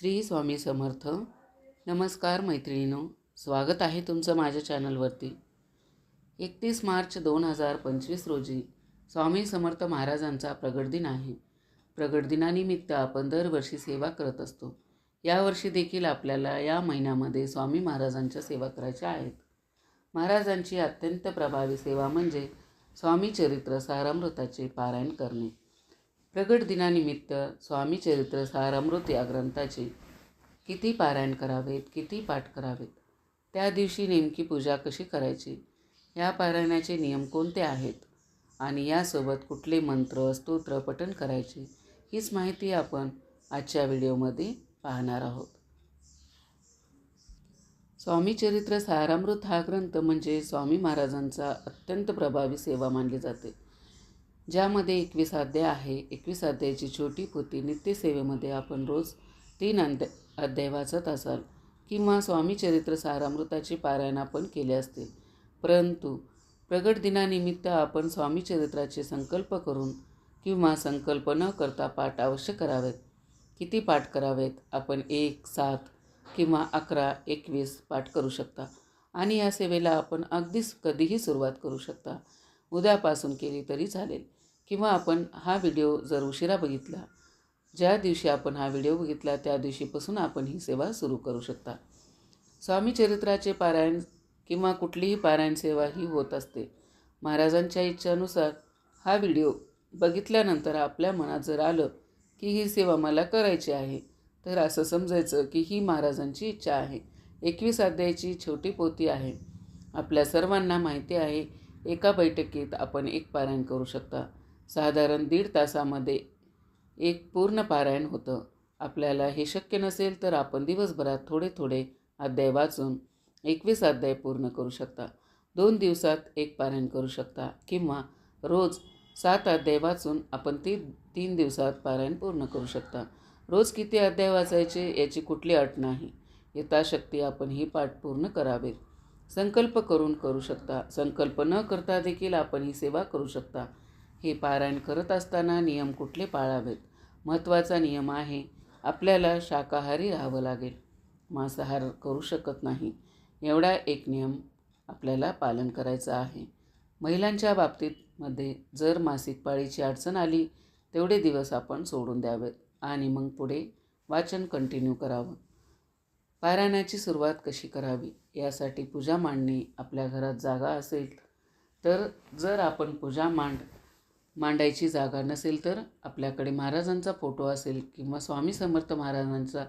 श्री स्वामी समर्थ. नमस्कार मैत्रिणीनो स्वागत आहे तुमचं माझ्या चॅनलवरती. एकतीस मार्च दोन हजार पंचवीस रोजी स्वामी समर्थ महाराजांचा प्रगट दिन आहे. प्रगट दिनानिमित्त आपण दरवर्षी सेवा करत असतो. यावर्षी देखील आपल्याला या महिन्यामध्ये स्वामी महाराजांच्या सेवा करायच्या आहेत. महाराजांची अत्यंत प्रभावी सेवा म्हणजे स्वामी चरित्र सारामृताचे पारायण करणे. प्रगट दिनानिमित्त स्वामी चरित्र सारामृत या ग्रंथाचे किती पारायण करावेत किती पाठ करावेत? त्या दिवशी नेमकी पूजा कशी करायची? या पारायणाचे नियम कोणते आहेत? आणि यासोबत कुठले मंत्र स्तोत्र पठण करायचे? हीच माहिती आपण आजच्या व्हिडिओमध्ये पाहणार आहोत. स्वामी चरित्र सारामृत हा ग्रंथ म्हणजे स्वामी महाराजांचा अत्यंत प्रभावी सेवा मानली जाते. ज्यामध्ये एकवीस अध्याय आहे. एकवीस अध्यायाची छोटी पोती नित्यसेवेमध्ये आपण रोज तीन अध्याय अध्याय वाचत असाल किंवा स्वामी चरित्र पारायण आपण केले असते परंतु प्रगट दिनानिमित्त आपण स्वामी चरित्राचे संकल्प करून किंवा संकल्प न करता पाठ अवश्य करावेत. किती पाठ करावेत? आपण एक सात किंवा अकरा एकवीस पाठ करू शकता. आणि या सेवेला आपण अगदीच कधीही सुरुवात करू शकता. उद्यापासून केली तरी चालेल. किंवा आपण हा व्हिडिओ जर उशिरा बघितला ज्या दिवशी आपण हा व्हिडिओ बघितला त्या दिवशीपासून आपण ही सेवा सुरू करू शकता. स्वामी चरित्राचे पारायण किंवा कुठलीही पारायण सेवा ही होत असते. महाराजांच्या इच्छेनुसार हा व्हिडिओ बघितल्यानंतर आपल्या मनात जर आलं की ही सेवा मला करायची आहे तर असं समजायचं की ही महाराजांची इच्छा आहे. एकवीस अध्यायाची छोटी पोथी आहे. आपल्या सर्वांना माहिती आहे एका बैठकीत आपण एक पारायण करू शकता. साधारण दीड तासामध्ये एक पूर्ण पारायण होतं. आपल्याला हे शक्य नसेल तर आपण दिवसभरात थोडे थोडे अध्याय वाचून एकवीस अध्याय पूर्ण करू शकता. दोन दिवसात एक पारायण करू शकता किंवा रोज सात अध्याय वाचून आपण ती तीन दिवसात पारायण पूर्ण करू शकता. रोज किती अध्याय वाचायचे याची कुठली अट नाही. यथाशक्ती आपण ही पाठ पूर्ण करावेत. संकल्प करून करू शकता. संकल्प न करता देखील आपण ही सेवा करू शकता. हे पारायण करत असताना नियम कुठले पाळावेत? महत्त्वाचा नियम आहे. आपल्याला शाकाहारी राहावं लागेल. मांसाहार करू शकत नाही. एवढा एक नियम आपल्याला पालन करायचं आहे. महिलांच्या बाबतीतमध्ये जर मासिक पाळीची अडचण आली तेवढे दिवस आपण सोडून द्यावेत आणि मग पुढे वाचन कंटिन्यू करावं. पारायणाची सुरुवात कशी करावी? यासाठी पूजा मांडणे आपल्या घरात जागा असेल तर जर आपण पूजा मांड मांडायची जागा नसेल तर आपल्याकडे महाराजांचा फोटो असेल किंवा स्वामी समर्थ महाराजांचा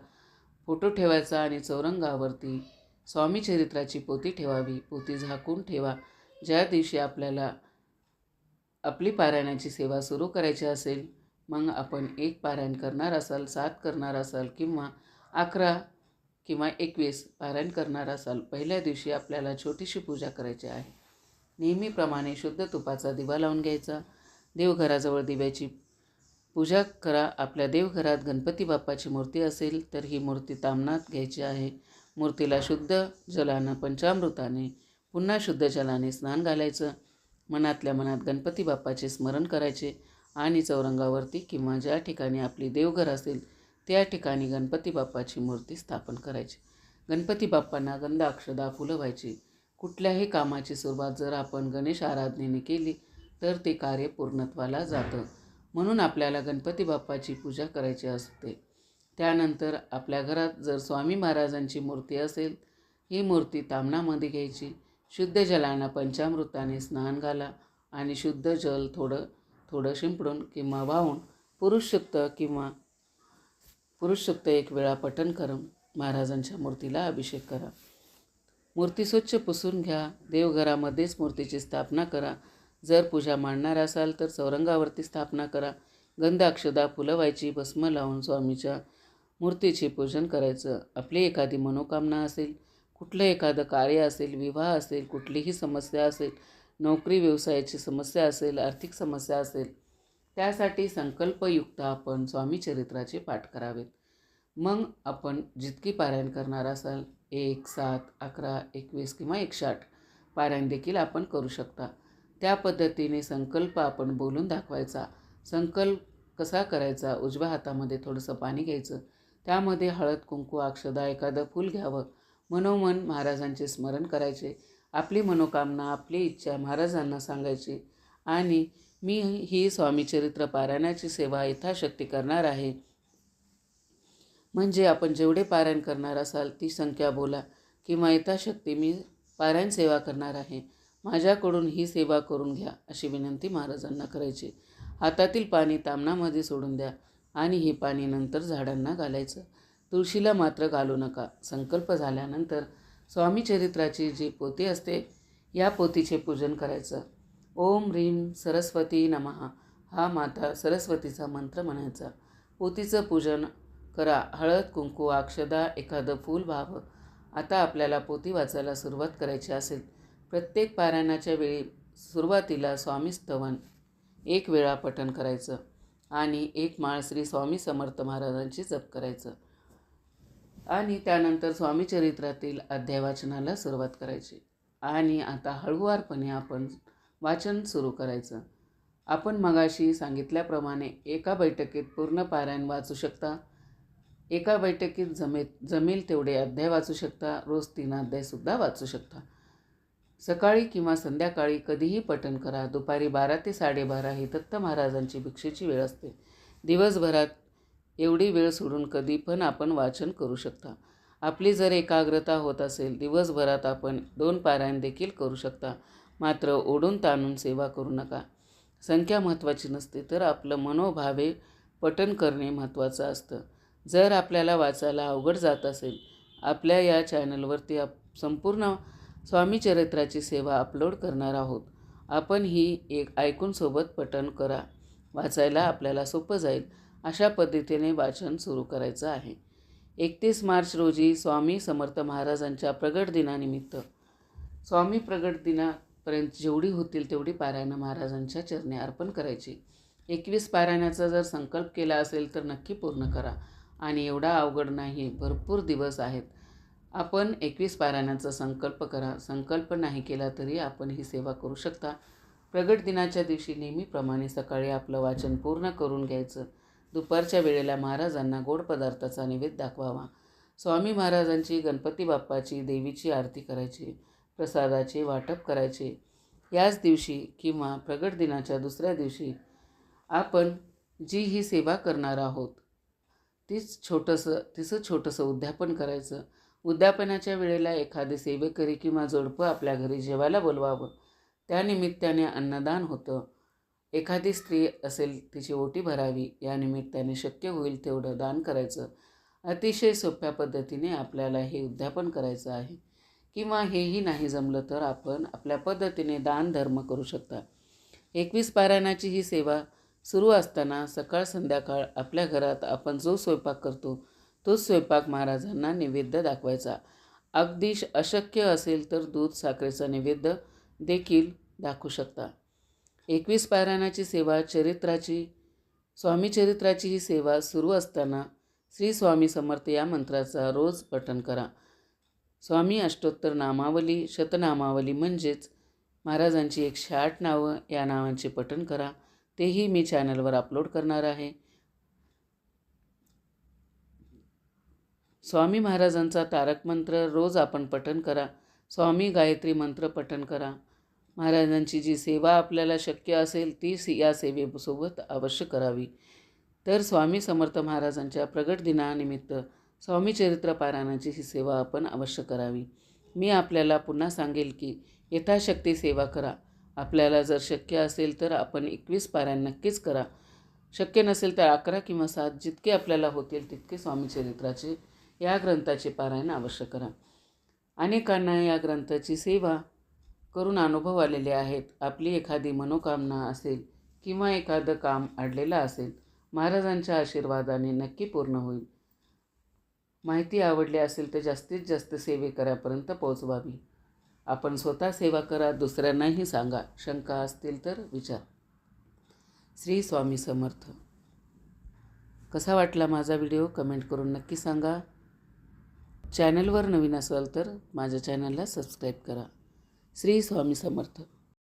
फोटो ठेवायचा आणि चौरंगावरती स्वामी चरित्राची पोती ठेवावी पोती झाकून ठेवा. ज्या दिवशी आपल्याला आपली पारायणाची सेवा सुरू करायची असेल मग आपण एक पारायण करणार असाल सात करणार असाल किंवा अकरा किंवा एकवीस पारायण करणार असाल पहिल्या दिवशी आपल्याला छोटीशी पूजा करायची आहे. नेहमीप्रमाणे शुद्ध तुपाचा दिवा लावून घ्यायचा. देवघराजवळ दिव्याची पूजा करा. आपल्या देवघरात गणपती बाप्पाची मूर्ती असेल तर ही मूर्ती तामनात घ्यायची आहे. मूर्तीला शुद्ध जलानं पंचामृताने पुन्हा शुद्ध जलाने स्नान घालायचं. मनातल्या मनात गणपती बाप्पाचे स्मरण करायचे आणि चौरंगावरती किंवा ज्या ठिकाणी आपली देवघर असेल त्या ठिकाणी गणपती बाप्पाची मूर्ती स्थापन करायची. गणपती बाप्पांना गंध अक्षदा फुलं व्हायची कुठल्याही कामाची सुरुवात जर आपण गणेश आराधनेने केली तर ते कार्य पूर्णत्वाला जातं. म्हणून आपल्याला गणपती बाप्पाची पूजा करायची असते. त्यानंतर आपल्या घरात जर स्वामी महाराजांची मूर्ती असेल ही मूर्ती तामणामध्ये घ्यायची. शुद्ध जलानं पंचामृताने स्नान घाला आणि शुद्ध जल थोडं थोडं शिंपडून किंवा वाहून पुरुषयुक्त किंवा पुरुषयुक्त एक वेळा पठण करून महाराजांच्या मूर्तीला अभिषेक करा. मूर्ती स्वच्छ पुसून घ्या. देवघरामध्येच मूर्तीची स्थापना करा. जर पूजा मांडणार असाल तर चौरंगावरती स्थापना करा. गंध अक्षदा फुलं व्हायची भस्म लावून स्वामीच्या मूर्तीचे पूजन करायचं. आपली एखादी मनोकामना असेल कुठलं एखादं कार्य असेल विवाह असेल कुठलीही समस्या असेल नोकरी व्यवसायाची समस्या असेल आर्थिक समस्या असेल त्यासाठी संकल्पयुक्त आपण स्वामी चरित्राचे पाठ करावेत. मग आपण जितकी पारायण करणार असाल एक सात अकरा एकवीस किंवा एकशे आठ पारायण देखील आपण करू शकता. त्या पद्धतीने संकल्प आपण बोलून दाखवायचा. संकल्प कसा करायचा? उजव्या हातामध्ये थोडंसं पाणी घ्यायचं. त्यामध्ये हळद कुंकू अक्षदा एखादं फूल घ्यावं. मनोमन महाराजांचे स्मरण करायचे. आपली मनोकामना आपली इच्छा महाराजांना सांगायची. आणि मी ही स्वामीचरित्र पारायणाची सेवा यथाशक्ती करणार आहे. म्हणजे आपण जेवढे पारायण करणार असाल ती संख्या बोला किंवा यथाशक्ती मी पारायण सेवा करणार आहे. माझ्याकडून ही सेवा करून घ्या अशी विनंती महाराजांना करायची. हातातील पाणी तामणामध्ये सोडून द्या आणि हे पाणी नंतर झाडांना घालायचं. तुळशीला मात्र घालू नका. संकल्प झाल्यानंतर स्वामी चरित्राची जी पोती असते या पोतीचे पूजन करायचं. ओम ह्रीम सरस्वती नमः. हा माता सरस्वतीचा मंत्र म्हणायचा. पोतीचं पूजन करा. हळद कुंकू अक्षदा एखादं फूल व्हावं. आता आपल्याला पोती वाचायला सुरुवात करायची असेल प्रत्येक पारायणाच्या वेळी सुरुवातीला स्वामी स्तवन एक वेळा पठण करायचं आणि एक माळ श्री स्वामी समर्थ महाराजांची जप करायचं. आणि त्यानंतर स्वामी चरित्रातील अध्याय वाचनाला सुरुवात करायची. आणि आता हळुवारपणे आपण वाचन सुरू करायचं. आपण मगाशी सांगितल्याप्रमाणे एका बैठकीत पूर्ण पारायण वाचू शकता. एका बैठकीत जमे जमेल तेवढे अध्याय वाचू शकता. रोज तीन अध्यायसुद्धा वाचू शकता. सकाळी किंवा संध्याकाळी कधीही पठण करा. दुपारी बारा ते साडेबारा ही दत्त महाराजांची भिक्षेची वेळ असते. दिवसभरात एवढी वेळ सोडून कधी पण आपण वाचन करू शकता. आपली जर एकाग्रता होत असेल दिवसभरात आपण दोन पारायण देखील करू शकता. मात्र ओढून ताणून सेवा करू नका. संख्या महत्त्वाची नसते तर आपलं मनोभावे पठण करणे महत्त्वाचं असतं. जर आपल्याला वाचायला अवघड जात असेल आपल्या या चॅनलवरती आप संपूर्ण स्वामी चरित्राची सेवा अपलोड करणार आहोत. आपण ही एक ऐकून सोबत पठण करा. वाचायला आपल्याला सोपं जाईल. अशा पद्धतीने वाचन सुरू करायचं आहे. एकतीस मार्च रोजी स्वामी समर्थ महाराजांच्या प्रगट दिनानिमित्त. स्वामी प्रगट दिनापर्यंत जेवढी होतील तेवढी पारायणं महाराजांच्या चरणी अर्पण करायची. एकवीस पारायणाचा जर संकल्प केला असेल तर नक्की पूर्ण करा. आणि एवढा अवघड नाही भरपूर दिवस आहेत. आपण एकवीस पारायणाचा संकल्प करा. संकल्प नाही केला तरी आपण ही सेवा करू शकता. प्रगट दिनाच्या दिवशी नेहमीप्रमाणे सकाळी आपलं वाचन पूर्ण करून घ्यायचं. दुपारच्या वेळेला महाराजांना गोड पदार्थाचा नैवेद्य दाखवावा. स्वामी महाराजांची गणपती बाप्पाची देवीची आरती करायची प्रसादाचे वाटप करायचे. याच दिवशी किंवा प्रगट दिनाच्या दुसऱ्या दिवशी आपण जी ही सेवा करणार आहोत तीच छोटंसं तिचं छोटंसं उद्यापन करायचं. उद्यापनाच्या वेळेला एखादे सेवेकरी किंवा जोडपं आपल्या घरी जेवायला बोलवावं. त्यानिमित्ताने अन्नदान होतं. एखादी स्त्री असेल तिची ओटी भरावी या निमित्ताने शक्य होईल तेवढं दान करायचं. अतिशय सोप्या पद्धतीने आपल्याला हे उद्यापन करायचं आहे. किंवा हेही नाही जमलं तर आपण आपल्या पद्धतीने दान धर्म करू शकता. एकवीस पारायणाची ही सेवा सुरू असताना सकाळ संध्याकाळ आपल्या घरात आपण जो स्वयंपाक करतो तोच स्वयंपाक महाराजांना नैवेद्य दाखवायचा. अगदी अशक्य असेल तर दूध साखरेचा नैवेद्य देखील दाखवू शकता. एकवीस पारायणाची सेवा चरित्राची स्वामीचरित्राची ही सेवा सुरू असताना श्री स्वामी समर्थ या मंत्राचा रोज पठण करा. स्वामी अष्टोत्तर नामावली शतनामावली म्हणजेच महाराजांची एकशे आठ नावं या नावांचे पठण करा. तेही मी चॅनलवर अपलोड करणार आहे. स्वामी महाराजांचा तारक मंत्र रोज आपण पठण करा. स्वामी गायत्री मंत्र पठण करा. महाराजांची जी सेवा आपल्याला शक्य असेल ती या सेवेसोबत अवश्य करावी. तर स्वामी समर्थ महाराजांच्या प्रगट दिनानिमित्त स्वामी चरित्र पारायणाची ही सेवा आपण अवश्य करावी. मी आपल्याला पुन्हा सांगेल की यथाशक्ती सेवा करा. आपल्याला जर शक्य असेल तर आपण एकवीस पारायण नक्कीच करा. शक्य नसेल तर अकरा किंवा सात जितके आपल्याला होतील तितके स्वामी चरित्राचे या ग्रंथाचे पारायण अवश्य करा. अनेकांना या ग्रंथाची सेवा करून अनुभव आलेले आहेत. आपली एखादी मनोकामना असेल किंवा एखादं काम अडलेलं असेल महाराजांच्या आशीर्वादाने नक्की पूर्ण होईल. माहिती आवडली असेल तर जास्तीत जास्त सेवेकऱ्यापर्यंत पोहोचवावी. आपण स्वतः सेवा करा दुसऱ्यांनाही सांगा. शंका असतील तर विचार. श्री स्वामी समर्थ. कसा वाटला माझा व्हिडिओ? कमेंट करून नक्की सांगा. चॅनलवर नवीन असाल तर माझ्या चॅनलला सबस्क्राईब करा. श्री स्वामी समर्थ.